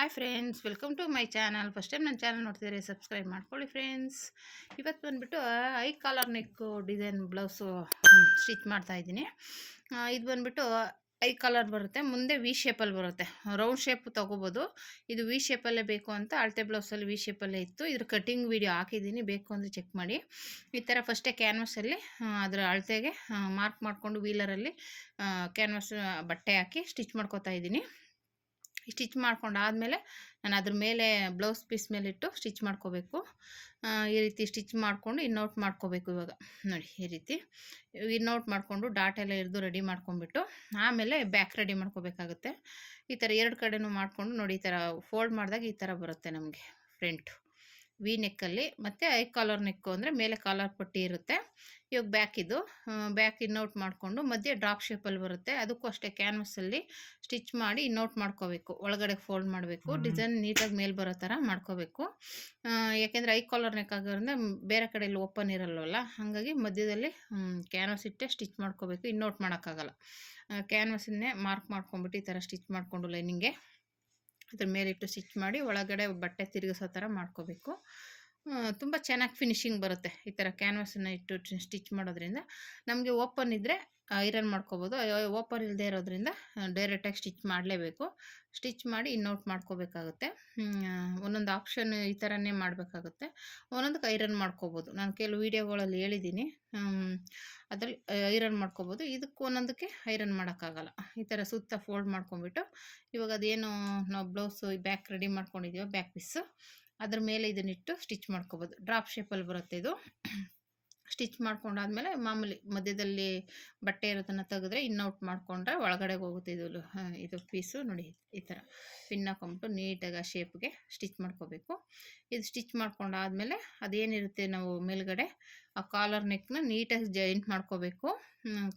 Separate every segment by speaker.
Speaker 1: Hi friends welcome to my channel first time ನನ್ನ channel ನೋಡ್ತಿದ್ರೆ subscribe ಮಾಡ್ಕೊಳ್ಳಿ friends ಇವತ್ತು ಬಂದುಬಿಟ್ಟು I collar neck design blouse stitch ಮಾಡ್ತಾಯಿದ್ದೀನಿ ಇದು ಬಂದುಬಿಟ್ಟು ಐ ಕಾಲರ್ ಬರುತ್ತೆ. ಮುಂದೆ ವಿ ಶೇಪಲ್ಲಿ ಬರುತ್ತೆ. ರೌಂಡ್ ಶೇಪ್ ತೊಗೋಬೋದು. ಇದು ವಿ ಶೇಪಲ್ಲೇ ಬೇಕು ಅಂತ ಅಳತೆ ಬ್ಲೌಸಲ್ಲಿ ವಿ ಶೇಪಲ್ಲೇ ಇತ್ತು. ಇದ್ರ ಕಟಿಂಗ್ ವಿಡಿಯೋ ಹಾಕಿದ್ದೀನಿ. ಬೇಕು ಅಂದರೆ ಚೆಕ್ ಮಾಡಿ. ಈ ಥರ ಫಸ್ಟೇ ಕ್ಯಾನ್ವಸಲ್ಲಿ ಅದರ ಅಳತೆಗೆ ಮಾರ್ಕ್ ಮಾಡಿಕೊಂಡು ವೀಲರಲ್ಲಿ ಕ್ಯಾನ್ವಸ್ ಬಟ್ಟೆ ಹಾಕಿ ಸ್ಟಿಚ್ ಮಾಡ್ಕೋತಾ ಇದ್ದೀನಿ. ಸ್ಟಿಚ್ ಮಾಡ್ಕೊಂಡಾದಮೇಲೆ ನಾನು ಅದ್ರ ಮೇಲೆ ಬ್ಲೌಸ್ ಪೀಸ್ ಮೇಲೆ ಇಟ್ಟು ಸ್ಟಿಚ್ ಮಾಡ್ಕೋಬೇಕು. ಈ ರೀತಿ ಸ್ಟಿಚ್ ಮಾಡಿಕೊಂಡು ಇನ್ನೌಟ್ ಮಾಡ್ಕೋಬೇಕು ಇವಾಗ. ನೋಡಿ, ಈ ರೀತಿ ಇನ್ನೌಟ್ ಮಾಡಿಕೊಂಡು ಡಾಟ್ ಎಲ್ಲ ಹಿಡಿದು ರೆಡಿ ಮಾಡ್ಕೊಂಬಿಟ್ಟು ಆಮೇಲೆ ಬ್ಯಾಕ್ ರೆಡಿ ಮಾಡ್ಕೋಬೇಕಾಗುತ್ತೆ. ಈ ಥರ ಎರಡು ಕಡೆನೂ ಮಾಡಿಕೊಂಡು ನೋಡಿ, ಈ ಥರ ಫೋಲ್ಡ್ ಮಾಡಿದಾಗ ಈ ಥರ ಬರುತ್ತೆ ನಮಗೆ ಫ್ರಂಟು. ವಿ ನೆಕ್ಕಲ್ಲಿ ಮತ್ತು ಐ ಕಾಲರ್ ನೆಕ್ಕು ಅಂದರೆ ಮೇಲೆ ಕಾಲರ್ ಪಟ್ಟಿ ಇರುತ್ತೆ. ಇವಾಗ ಬ್ಯಾಕ್ ಇದು ಬ್ಯಾಕ್ ಇನ್ನೌಟ್ ಮಾಡಿಕೊಂಡು ಮಧ್ಯೆ ಡ್ರಾಪ್ ಶೇಪಲ್ಲಿ ಬರುತ್ತೆ. ಅದಕ್ಕೂ ಅಷ್ಟೇ ಕ್ಯಾನ್ವಸಲ್ಲಿ ಸ್ಟಿಚ್ ಮಾಡಿ ಇನ್ನೌಟ್ ಮಾಡ್ಕೋಬೇಕು. ಒಳಗಡೆ ಫೋಲ್ಡ್ ಮಾಡಬೇಕು. ಡಿಸೈನ್ ನೀಟಾಗಿ ಮೇಲೆ ಬರೋ ಥರ ಮಾಡ್ಕೋಬೇಕು. ಯಾಕೆಂದರೆ ಐ ಕಾಲರ್ ನೆಕ್ ಆಗೋದ್ರಿಂದ ಬೇರೆ ಕಡೆಯಲ್ಲಿ ಓಪನ್ ಇರಲ್ವಲ್ಲ ಹಾಗಾಗಿ ಮಧ್ಯದಲ್ಲಿ ಕ್ಯಾನ್ವಸ್ ಇಟ್ಟೆ ಸ್ಟಿಚ್ ಮಾಡ್ಕೋಬೇಕು. ಇನ್ನೌಟ್ ಮಾಡೋಕ್ಕಾಗಲ್ಲ. ಕ್ಯಾನ್ವಸನ್ನೇ ಮಾರ್ಕ್ ಮಾಡ್ಕೊಂಬಿಟ್ಟು ಈ ಥರ ಸ್ಟಿಚ್ ಮಾಡಿಕೊಂಡು ಲೈನಿಂಗೆ ಅದ್ರ ಮೇಲಿಟ್ಟು ಸ್ಟಿಚ್ ಮಾಡಿ ಒಳಗಡೆ ಬಟ್ಟೆ ತಿರುಗಿಸೋ ಥರ ಮಾಡ್ಕೋಬೇಕು. ತುಂಬ ಚೆನ್ನಾಗಿ ಫಿನಿಶಿಂಗ್ ಬರುತ್ತೆ. ಈ ಥರ ಕ್ಯಾನ್ವಾಸನ್ನು ಇಟ್ಟು ಸ್ಟಿಚ್ ಮಾಡೋದ್ರಿಂದ. ನಮಗೆ ಓಪನ್ ಇದ್ದರೆ ಐರನ್ ಮಾಡ್ಕೋಬೋದು. ಓಪನ್ ಇಲ್ಲದೆ ಇರೋದ್ರಿಂದ ಡೈರೆಕ್ಟಾಗಿ ಸ್ಟಿಚ್ ಮಾಡಲೇಬೇಕು. ಸ್ಟಿಚ್ ಮಾಡಿ ಇನ್ನೌಟ್ ಮಾಡ್ಕೋಬೇಕಾಗುತ್ತೆ. ಒಂದೊಂದು ಆಪ್ಷನ್ ಈ ಥರನೇ ಮಾಡಬೇಕಾಗುತ್ತೆ. ಒಂದೊಂದಕ್ಕೆ ಐರನ್ ಮಾಡ್ಕೋಬೋದು. ನಾನು ಕೆಲವು ವೀಡಿಯೋಗಳಲ್ಲಿ ಹೇಳಿದ್ದೀನಿ ಅದರಲ್ಲಿ ಐರನ್ ಮಾಡ್ಕೋಬೋದು. ಇದಕ್ಕೆ ಒಂದೊಂದಕ್ಕೆ ಐರನ್ ಮಾಡೋಕ್ಕಾಗಲ್ಲ. ಈ ಥರ ಸುತ್ತ ಫೋಲ್ಡ್ ಮಾಡ್ಕೊಂಬಿಟ್ಟು ಇವಾಗ ಅದೇನು, ನಾವು ಬ್ಲೌಸು ಬ್ಯಾಕ್ ರೆಡಿ ಮಾಡ್ಕೊಂಡಿದ್ದೀವೋ ಬ್ಯಾಕ್ ಪೀಸು ಅದ್ರ ಮೇಲೆ ಇದನ್ನಿಟ್ಟು ಸ್ಟಿಚ್ ಮಾಡ್ಕೋಬೋದು. ಡ್ರಾಪ್ ಶೇಪಲ್ಲಿ ಬರುತ್ತೆ ಇದು. ಸ್ಟಿಚ್ ಮಾಡ್ಕೊಂಡಾದ್ಮೇಲೆ ಮಾಮೂಲಿ ಮಧ್ಯದಲ್ಲಿ ಬಟ್ಟೆ ಇರೋದನ್ನು ತೆಗೆದ್ರೆ ಇನ್ನೌಟ್ ಮಾಡಿಕೊಂಡ್ರೆ ಒಳಗಡೆ ಹೋಗುತ್ತೆ ಇದು ಇದು ಪೀಸು ನೋಡಿ, ಈ ಥರ ಪಿನ್ ಹಾಕೊಂಬಿಟ್ಟು ನೀಟಾಗಿ ಆ ಶೇಪ್ಗೆ ಸ್ಟಿಚ್ ಮಾಡ್ಕೋಬೇಕು. ಇದು ಸ್ಟಿಚ್ ಮಾಡ್ಕೊಂಡಾದ್ಮೇಲೆ ಅದೇನಿರುತ್ತೆ ನಾವು ಮೇಲ್ಗಡೆ ಆ ಕಾಲರ್ ನೆಕ್ನ ನೀಟಾಗಿ ಜಾಯಿಂಟ್ ಮಾಡ್ಕೋಬೇಕು.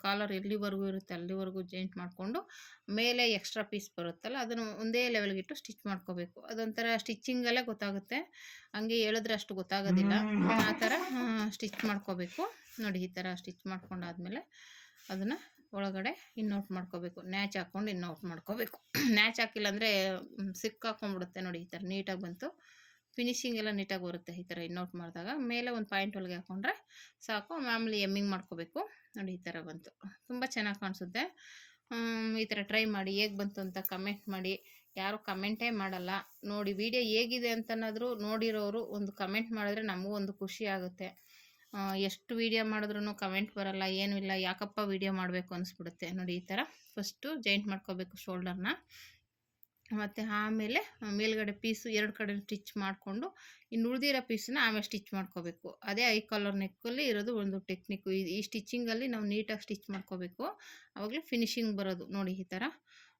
Speaker 1: ಕಾಲರ್ ಎಲ್ಲಿವರೆಗೂ ಇರುತ್ತೆ ಅಲ್ಲಿವರೆಗೂ ಜಾಯಿಂಟ್ ಮಾಡಿಕೊಂಡು ಮೇಲೆ ಎಕ್ಸ್ಟ್ರಾ ಪೀಸ್ ಬರುತ್ತಲ್ಲ ಅದನ್ನು ಒಂದೇ ಲೆವೆಲ್ಗಿಟ್ಟು ಸ್ಟಿಚ್ ಮಾಡ್ಕೋಬೇಕು. ಅದೊಂಥರ ಸ್ಟಿಚ್ಚಿಂಗಲ್ಲೇ ಗೊತ್ತಾಗುತ್ತೆ. ಹಂಗೆ ಹೇಳಿದ್ರೆ ಅಷ್ಟು ಗೊತ್ತಾಗೋದಿಲ್ಲ. ಆ ಥರ ಸ್ಟಿಚ್ ಮಾಡ್ಕೋಬೇಕು. ನೋಡಿ ಈ ಥರ ಸ್ಟಿಚ್ ಮಾಡ್ಕೊಂಡಾದ್ಮೇಲೆ ಅದನ್ನು ಒಳಗಡೆ ಇನ್ನೌಟ್ ಮಾಡ್ಕೋಬೇಕು. ನ್ಯಾಚ್ ಹಾಕ್ಕೊಂಡು ಇನ್ನೌಟ್ ಮಾಡ್ಕೋಬೇಕು. ನ್ಯಾಚ್ ಹಾಕಿಲ್ಲ ಅಂದರೆ ಸಿಕ್ಕಾಕೊಂಡ್ಬಿಡುತ್ತೆ ನೋಡಿ ಈ ಥರ ನೀಟಾಗಿ ಬಂತು. ಫಿನಿಶಿಂಗ್ ಎಲ್ಲ ನೀಟಾಗಿ ಬರುತ್ತೆ ಈ ಥರ ಇನ್ನೌಟ್ ಮಾಡಿದಾಗ. ಮೇಲೆ ಒಂದು ಪಾಯಿಂಟ್ ಒಳಗೆ ಹಾಕೊಂಡ್ರೆ ಸಾಕು. ಮಾಮೂಲಿ ಎಮ್ಮಿಂಗ್ ಮಾಡ್ಕೋಬೇಕು. ನೋಡಿ ಈ ಥರ ಬಂತು. ತುಂಬ ಚೆನ್ನಾಗಿ ಕಾಣಿಸುತ್ತೆ. ಈ ಥರ ಟ್ರೈ ಮಾಡಿ, ಹೇಗೆ ಬಂತು ಅಂತ ಕಮೆಂಟ್ ಮಾಡಿ. ಯಾರು ಕಮೆಂಟೇ ಮಾಡಲ್ಲ. ನೋಡಿ ವಿಡಿಯೋ ಹೇಗಿದೆ ಅಂತನಾದರೂ ನೋಡಿರೋರು ಒಂದು ಕಮೆಂಟ್ ಮಾಡಿದ್ರೆ ನಮಗೂ ಒಂದು ಖುಷಿ ಆಗುತ್ತೆ. ಎಷ್ಟು ವೀಡಿಯೋ ಮಾಡಿದ್ರೂ ಕಮೆಂಟ್ ಬರಲ್ಲ. ಏನೂ ಇಲ್ಲ. ಯಾಕಪ್ಪ ವೀಡಿಯೋ ಮಾಡಬೇಕು ಅನಿಸ್ಬಿಡುತ್ತೆ. ನೋಡಿ ಈ ಥರ ಫಸ್ಟು ಜಾಯಿಂಟ್ ಮಾಡ್ಕೋಬೇಕು ಶೋಲ್ಡರ್ನ ಮತ್ತು ಆಮೇಲೆ ಮೇಲ್ಗಡೆ ಪೀಸು ಎರಡು ಕಡೆ ಸ್ಟಿಚ್ ಮಾಡಿಕೊಂಡು, ಇನ್ನು ಉಳಿದಿರೋ ಪೀಸನ್ನ ಆಮೇಲೆ ಸ್ಟಿಚ್ ಮಾಡ್ಕೋಬೇಕು. ಅದೇ ಐ ಕಾಲರ್ ನೆಕ್ಕಲ್ಲಿ ಇರೋದು ಒಂದು ಟೆಕ್ನಿಕ್ಕು ಈ ಸ್ಟಿಚ್ಚಿಂಗಲ್ಲಿ ನಾವು ನೀಟಾಗಿ ಸ್ಟಿಚ್ ಮಾಡ್ಕೋಬೇಕು. ಆವಾಗಲೇ ಫಿನಿಶಿಂಗ್ ಬರೋದು ನೋಡಿ ಈ ಥರ.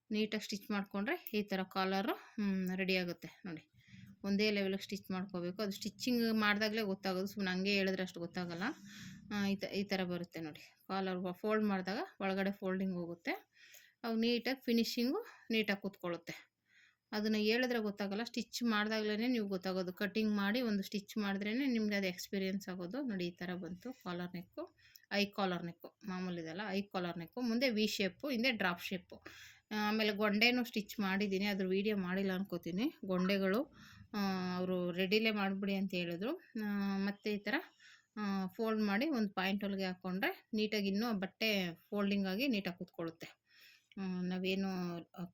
Speaker 1: ನೀಟಾಗಿ ಸ್ಟಿಚ್ ಮಾಡಿಕೊಂಡ್ರೆ ಈ ಥರ ಕಾಲರು ರೆಡಿ ಆಗುತ್ತೆ ನೋಡಿ. ಒಂದೇ ಲೆವೆಲಿಗೆ ಸ್ಟಿಚ್ ಮಾಡ್ಕೋಬೇಕು. ಅದು ಸ್ಟಿಚ್ಚಿಂಗ್ ಮಾಡಿದಾಗಲೇ ಗೊತ್ತಾಗೋದು. ಸುಮ್ಮನೆ ಹಂಗೆ ಹೇಳಿದ್ರೆ ಅಷ್ಟು ಗೊತ್ತಾಗಲ್ಲ. ಈ ತ ಥರ ಬರುತ್ತೆ ನೋಡಿ. ಕಾಲರ್ ಫೋಲ್ಡ್ ಮಾಡಿದಾಗ ಒಳಗಡೆ ಫೋಲ್ಡಿಂಗ್ ಹೋಗುತ್ತೆ. ಅವು ನೀಟಾಗಿ ಫಿನಿಶಿಂಗು ನೀಟಾಗಿ ಕೂತ್ಕೊಳ್ಳುತ್ತೆ. ಅದನ್ನು ಹೇಳಿದ್ರೆ ಗೊತ್ತಾಗಲ್ಲ, ಸ್ಟಿಚ್ ಮಾಡಿದಾಗಲೇ ನೀವು ಗೊತ್ತಾಗೋದು. ಕಟಿಂಗ್ ಮಾಡಿ ಒಂದು ಸ್ಟಿಚ್ ಮಾಡಿದ್ರೇ ನಿಮ್ಗೆ ಅದು ಎಕ್ಸ್ಪೀರಿಯೆನ್ಸ್ ಆಗೋದು. ನೋಡಿ, ಈ ಥರ ಬಂತು. Collar neck, I collar neck. ಮಾಮೂಲಿ ಇದೆಲ್ಲ, ಐ ಕಾಲರ್ ನೆಕ್ಕು. ಮುಂದೆ ವಿ ಶೇಪು, ಹಿಂದೆ ಡ್ರಾಪ್ ಶೇಪು. ಆಮೇಲೆ ಗೊಂಡೆನೂ ಸ್ಟಿಚ್ ಮಾಡಿದ್ದೀನಿ. ಅದ್ರ ವೀಡಿಯೋ ಮಾಡಿಲ್ಲ ಅನ್ಕೋತೀನಿ. ಗೊಂಡೆಗಳು ಅವರು ರೆಡಿಲೇ ಮಾಡಿಬಿಡಿ ಅಂತ ಹೇಳಿದ್ರು. ಮತ್ತು ಈ ಥರ ಫೋಲ್ಡ್ ಮಾಡಿ ಒಂದು ಪಾಯಿಂಟ್ ಒಳಗೆ ಹಾಕ್ಕೊಂಡ್ರೆ ನೀಟಾಗಿ ಇನ್ನೂ ಬಟ್ಟೆ ಫೋಲ್ಡಿಂಗ್ ಆಗಿ ನೀಟಾಗಿ ಕೂತ್ಕೊಳ್ಳುತ್ತೆ. ನಾವೇನು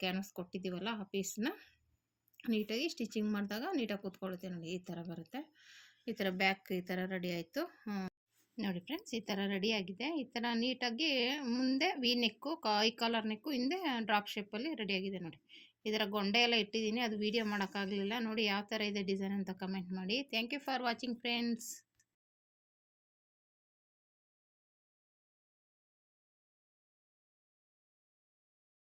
Speaker 1: ಕ್ಯಾನ್ವಸ್ ಕೊಟ್ಟಿದ್ದೀವಲ್ಲ ಆ ಪೀಸ್ನ ನೀಟಾಗಿ ಸ್ಟಿಚಿಂಗ್ ಮಾಡಿದಾಗ ನೀಟಾಗಿ ಕೂತ್ಕೊಳ್ಳುತ್ತೆ ನೋಡಿ, ಈ ಥರ ಬರುತ್ತೆ. ಈ ಥರ ಬ್ಯಾಕ್ ಈ ಥರ ರೆಡಿ ಆಯಿತು. ನೋಡಿ ಫ್ರೆಂಡ್ಸ್ ಈ ಥರ ರೆಡಿ ಆಗಿದೆ. ಈ ಥರ ನೀಟಾಗಿ ಮುಂದೆ ವಿ ನೆಕ್ಕು ಕಾಯಿ ಕಾಲರ್ ನೆಕ್ಕು ಹಿಂದೆ ಡ್ರಾಪ್ ಶೇಪಲ್ಲಿ ರೆಡಿಯಾಗಿದೆ ನೋಡಿ. ಇದರ ಗೊಂಡೆ ಎಲ್ಲ ಇಟ್ಟಿದ್ದೀನಿ, ಅದು ವೀಡಿಯೋ ಮಾಡೋಕ್ಕಾಗಲಿಲ್ಲ. ನೋಡಿ ಯಾವ ಥರ ಇದೆ ಡಿಸೈನ್ ಅಂತ ಕಮೆಂಟ್ ಮಾಡಿ. Thank you for watching friends